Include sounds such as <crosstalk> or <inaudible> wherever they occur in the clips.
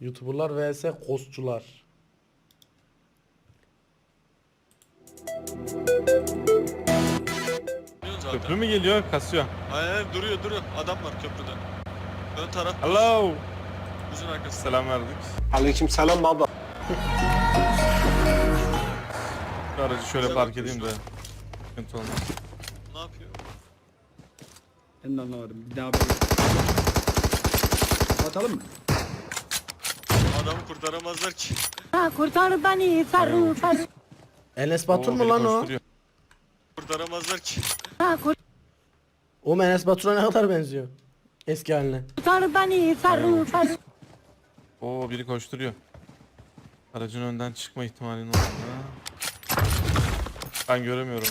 YouTuber'lar vs kostçular. Köprü mü geliyor? Kasıyor. Aynen duruyor duruyor. Adam var köprüde. Ön taraf Hello. uzun arkası. Selam verdik. Aleyküm selam baba. Şu aracı şöyle Bize park edeyim de. Sıkıntı olmaz. Ne yapıyor? Ben de anlamadım. Bir daha böyle. Atalım mı? Adamı kurtaramazlar ki. Ha, kurtar beni Ferru Ferru. Enes Batur mu lan o? Kurtaramazlar ki. Ha, O Enes Batur'a ne kadar benziyor? Eski haline. kurtar beni Ferru Ferru. Oo biri koşturuyor. Aracın önden çıkma ihtimalinin olduğunu. Ben göremiyorum.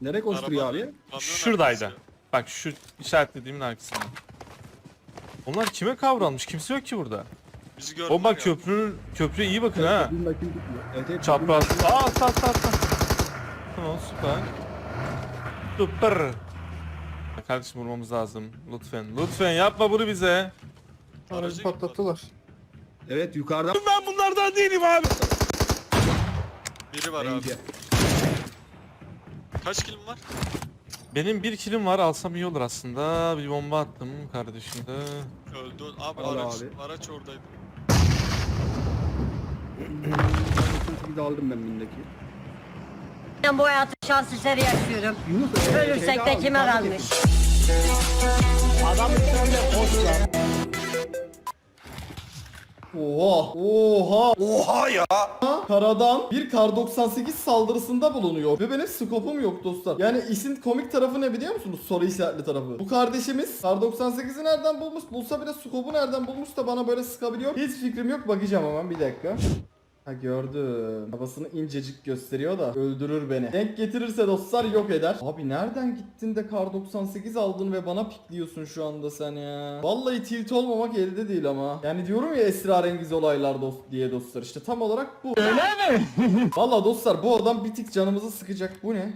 Nereye koşturuyor abi? kamyon Şuradaydı. arkası. Bak şu işaretlediğimin arkasında. Onlar kime kavralmış? Kimse yok ki burada. Bizi gördüler O bak ya. köprü köprüye iyi bakın ha. Bir bakayım gitmiyor. Evet evet. Çapraz. Aa atla atla atla. Tamam süper. Süper. Kardeşim vurmamız lazım. Lütfen. Lütfen yapma bunu bize. Aracı patlattılar. Evet yukarıdan. Ben bunlardan değilim abi. Biri var abi. Bence. Kaç kilim var? Benim bir kilim var alsam iyi olur aslında. Bir bomba attım kardeşim de. Öldü. Abi Al araç, abi. araç oradaydı. Bir de aldım ben bindeki. Ben bu hayatı şans eseri yaşıyorum. Yunus e, Ölürsek şeyde de kime kalmış? Adam üstünde koş lan. Oha! Oha! Oha ya! Karadan bir kar 98 saldırısında bulunuyor ve benim skopum yok dostlar. Yani işin komik tarafı ne biliyor musunuz? Soru işaretli tarafı. Bu kardeşimiz kar 98'i nereden bulmuş? Bulsa bile skopu nereden bulmuş da bana böyle sıkabiliyor. Hiç fikrim yok. Bakacağım hemen bir dakika. Ha gördüm. Kafasını incecik gösteriyor da öldürür beni. Denk getirirse dostlar yok eder. Abi nereden gittin de kar 98 aldın ve bana pikliyorsun şu anda sen ya. Vallahi tilt olmamak elde değil ama. Yani diyorum ya esrarengiz olaylar dost diye dostlar. İşte tam olarak bu. Öyle mi? <laughs> Vallahi dostlar bu adam bir tık canımızı sıkacak. Bu ne?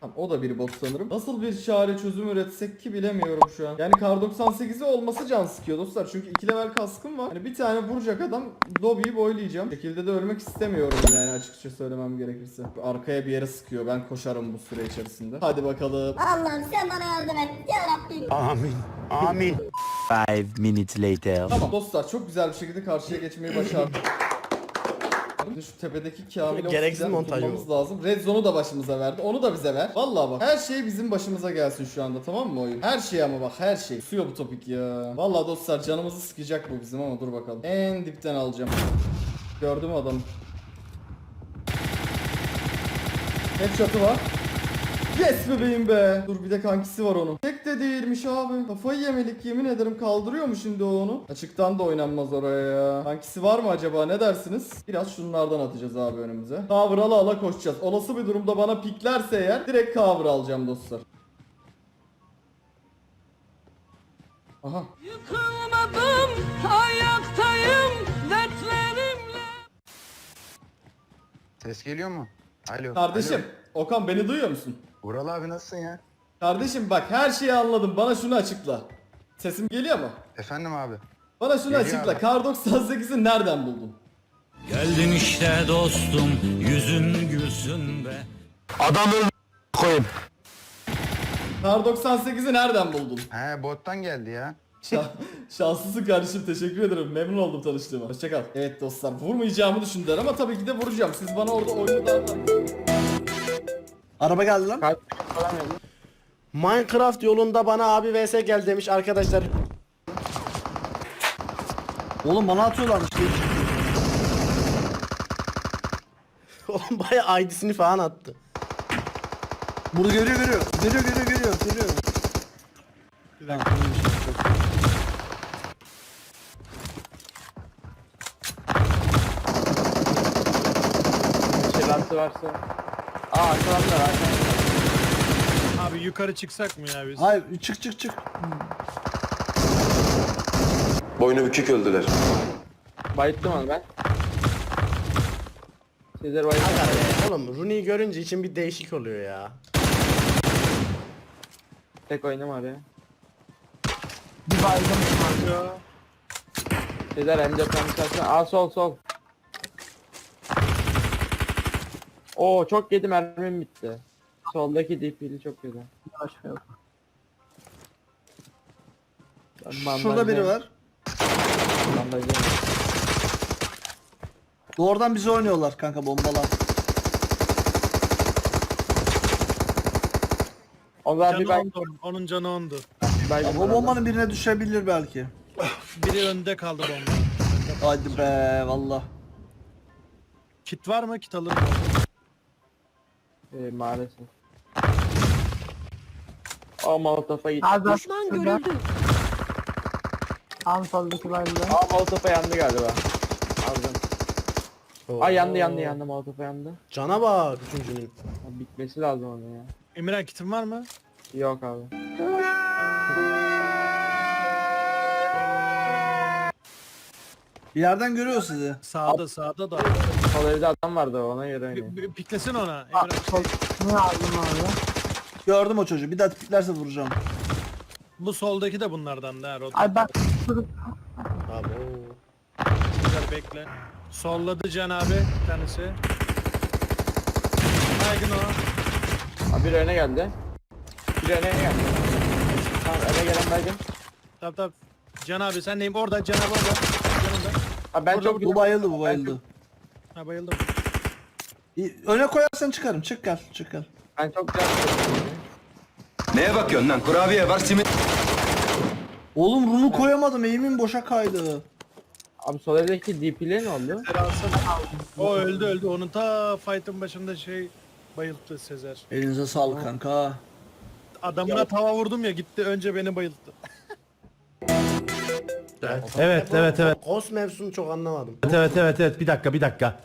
Tamam, o da bir bot sanırım. Nasıl bir çare çözüm üretsek ki bilemiyorum şu an. Yani kar 98'i olması can sıkıyor dostlar. Çünkü 2 level kaskım var. Hani bir tane vuracak adam lobiyi boylayacağım. Bu şekilde de ölmek istemiyorum yani açıkça söylemem gerekirse. Arkaya bir yere sıkıyor. Ben koşarım bu süre içerisinde. Hadi bakalım. Allah'ım sen bana yardım et ya Rabbim. Five minutes later. Tamam dostlar çok güzel bir şekilde karşıya geçmeyi başardık. Şimdi şu tepedeki Kamil'e Gereksiz montaj oturmamız bu. lazım. Red Zone'u da başımıza verdi. Onu da bize ver. Vallahi bak her şey bizim başımıza gelsin şu anda tamam mı oyun? Her şey ama bak her şey. Suyor bu topik ya. Vallahi dostlar canımızı sıkacak bu bizim ama dur bakalım. En dipten alacağım. Gördüm adamı. Headshot'ı var. Yes bebeğim be. Dur bir de kankisi var onun. Tek de değilmiş abi. Kafayı yemelik yemin ederim kaldırıyor mu şimdi o onu? Açıktan da oynanmaz oraya ya. Kankisi var mı acaba ne dersiniz? Biraz şunlardan atacağız abi önümüze. Cover ala ala koşacağız. Olası bir durumda bana piklerse eğer direkt cover alacağım dostlar. Aha. Yıkılmadım, ayaktayım, dertlerimle. Ses geliyor mu? Alo. Kardeşim Okan beni duyuyor musun? Alo. Vural abi nasılsın ya? Kardeşim bak her şeyi anladım. Bana şunu açıkla. Sesim geliyor mu? Efendim abi. Bana şunu Geliyor açıkla. abi. Kar 98'i nereden buldun? Geldin işte dostum, yüzün gülsün be. koyayım. Kar 98'i nereden buldun? He bottan geldi ya. Şa- Şanslısın kardeşim teşekkür ederim. Memnun oldum tanıştığıma. Hoşçakal. Evet dostlar vurmayacağımı düşündüler ama tabii ki de vuracağım. Siz bana orada oyunu daha Araba geldi lan. Minecraft yolunda bana abi vs gel demiş arkadaşlar. Oğlum bana atıyorlarmış. <laughs> Oğlum bayağı ID'sini falan attı. Bunu görüyor görüyor. Görüyor görüyor görüyor. Görüyor. Abi yukarı çıksak mı ya biz? Hayır çık çık çık. Boynu bükük öldüler. Bayıttım onu ben. Sizler bayıttım. Oğlum Rooney'i görünce için bir değişik oluyor ya. Bir baygın var. Sezer M4'ten bir taşla. Aa sol sol. Oo çok yedim mermim bitti. Soldaki DP'li çok güzel. Ben Şurada biri var. Doğrudan bizi oynuyorlar kanka bombalar. O zaman bir bay Onun canı ondu. Ya, bu bombanın birine düşebilir belki. Biri önde kaldı bomba. Hadi be valla. Kit var mı? Kit alırım. Ee, maalesef. O Molotof'a gitti. Düşman görüldü. Aa Molotof'a yandı galiba. Aldım. Ay yandı yandı yandı Molotof'a yandı. Cana bak üçüncünün. Bitmesi lazım onun ya. Emirhan kitin var mı? Yok abi. Bir yerden görüyor sizi. Sağda sağda da. Sol evde adam vardı ona göre. Bir- bir Piklesin ona. Emirhan. Gördüm o çocuğu. Bir daha tiplerse vuracağım. Bu soldaki de bunlardan da. Rot. Ay bak. Abi Güzel bekle. Solladı Can abi bir tanesi. Baygın o. Abi bir öne geldi. Bir öne geldi. Tamam öne gelen baygın. Tamam tamam. Can abi sen neyim? Orada Can abi orada. Yanında. Abi ben çok Bu bayıldı bu bayıldı. Ha bayıldım. İyi, Öne koyarsan çıkarım. Çık gel. Çık gel. ben çok güzel. Neye bakıyorsun lan? Kurabiye var simit. Oğlum rumu koyamadım. Eğimin boşa kaydı. Abi sol evdeki DP'li ne oldu? O öldü öldü. Onun ta fight'ın başında şey bayılttı Sezer. Elinize sağlık kanka. Adamına tava vurdum ya gitti önce beni bayılttı. <laughs> Evet evet evet. Kos mevzusunu çok anlamadım. Evet evet evet evet bir dakika bir dakika.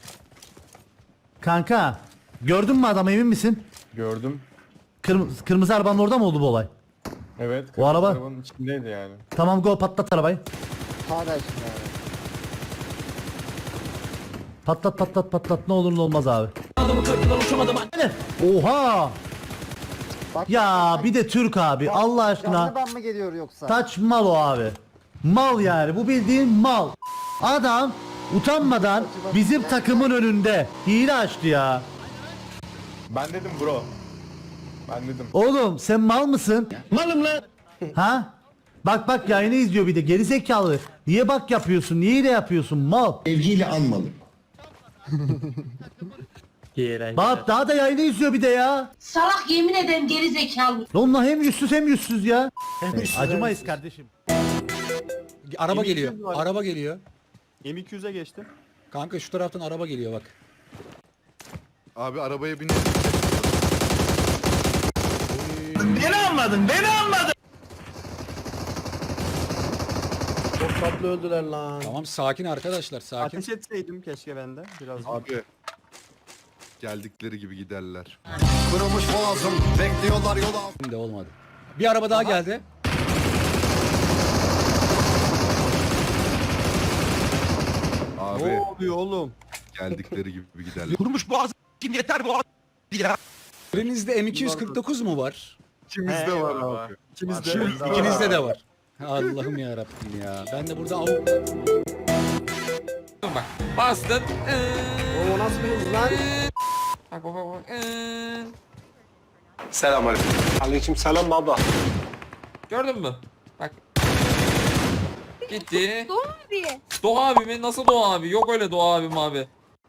Kanka gördün mü adamı emin misin? Gördüm. Kırmızı, kırmızı arabanın orada mı oldu bu olay? Evet. O araba- Arabanın içindeydi yani. Tamam go patlat arabayı. Patlat patlat patlat ne olur ne olmaz abi. Aynen. Oha! Ya bir de Türk abi Allah aşkına. mı geliyor yoksa? Taç mal o abi. Mal yani bu bildiğin mal. Adam utanmadan bizim takımın önünde hile açtı ya. Ben dedim bro. Ben dedim. Oğlum sen mal mısın? Malım lan. Ha? Bak bak yayını izliyor bir de geri zekalı. Niye bak yapıyorsun? Niye hile yapıyorsun? Mal. Sevgiyle anmalı. <laughs> Bak daha da yayını izliyor bir de ya. Salak yemin ederim geri zekalı. Onunla hem yüzsüz hem yüzsüz ya. Acımayız kardeşim. Araba geliyor. Araba geliyor. M200'e geçtim. Kanka şu taraftan araba geliyor bak. Abi arabaya bin. Çok tatlı öldüler lan. Tamam sakin arkadaşlar sakin. Ateş etseydim keşke ben de biraz. Abi. Geldikleri gibi giderler. Kırılmış boğazım. Bekliyorlar yola. de olmadı. Bir araba daha geldi. Abi Ne oluyor oğlum? geldikleri gibi giderler. Kurmuş boğaz kim yeter bu ya. Elinizde M249 mu var? İkimizde var abi. İkimizde. İkinizde de var. Allah'ım ya Rabbim ya. Ben de burada avuk Bak bastın. O nasıl bir hız lan? Bak bak bak. bak. Selam aleyküm. Aleyküm selam baba. Gördün mü? Bak. Gitti. Doğru abi. Doğa abi mi? Nasıl Doğa abi? Yok öyle Doğa abim abi.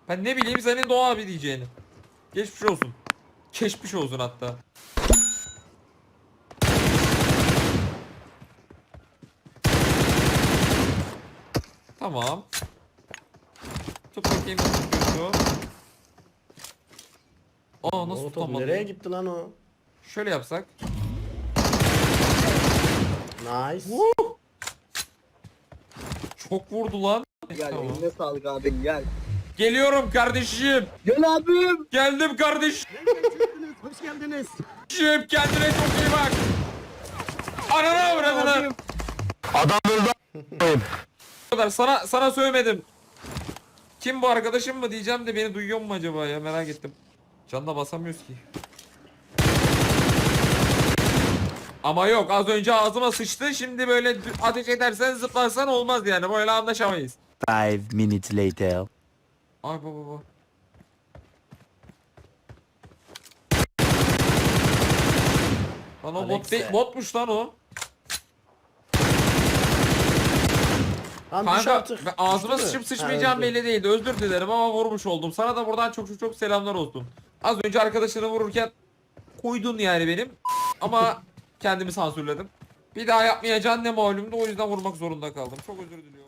Ben ne bileyim senin Doğa abi diyeceğini. Geçmiş olsun. Geçmiş olsun hatta. Tamam. Tut bakayım nasıl tutuyor. Aa nasıl Molotov tutamadı? nereye gitti lan o? Şöyle yapsak. Nice. Çok vurdu lan. Gel Tamam. eline sağlık abi gel. Geliyorum kardeşim. Gel abim. Geldim kardeşim. Hoş geldiniz. Kendine çok iyi bak. Ananı avradını. Adam öldü. Bu kadar. Sana sana söylemedim. Kim bu arkadaşım mı diyeceğim de beni duyuyor mu acaba ya merak ettim. Canına basamıyoruz ki. Ama yok az önce ağzıma sıçtı. Şimdi böyle ateş edersen zıplarsan olmaz yani. Böyle anlaşamayız. Five minutes later. Ay baba baba. Lan o bot değil, botmuş lan o. Kanka ben ağzıma sıçıp sıçmayacağım belli değildi. Özür dilerim ama vurmuş oldum. Sana da buradan çok çok çok selamlar olsun. Az önce arkadaşını vururken koydun yani benim. Ama kendimi sansürledim. Bir daha yapmayacağın ne malumdu o yüzden vurmak zorunda kaldım. Çok özür diliyorum.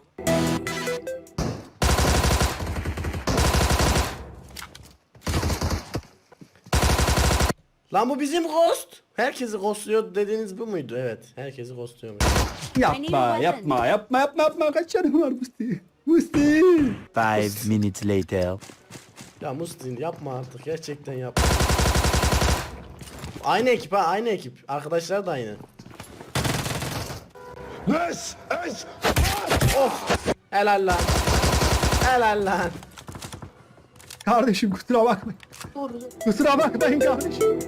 Lan bu bizim ghost. Herkesi ghostluyor dediğiniz bu muydu? Evet. Herkesi ghostluyormuş. Yapma yapma yapma yapma yapma kaç canım var Musti. Musti. Five minutes later. Ya Mustin yapma artık. Gerçekten yapma. Aynı ekip ha aynı ekip. Arkadaşlar da aynı. Es, es. Of. Helal lan. Helal lan. Kardeşim kusura bakmayın. Kusura bakmayın kardeşim.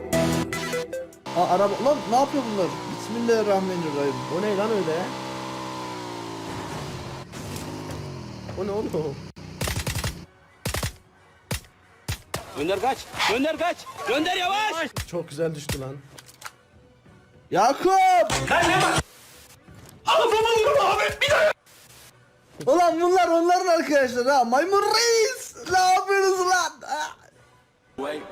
Aa, araba lan ne yapıyor bunlar? Bismillahirrahmanirrahim. O ne lan öyle? O ne oğlum? Gönder kaç. Gönder kaç. Gönder yavaş. Çok güzel düştü lan. Yakup! Ulan bunlar onların arkadaşları ha. Maymun reis! Ne yapıyorsunuz lan? Güzel.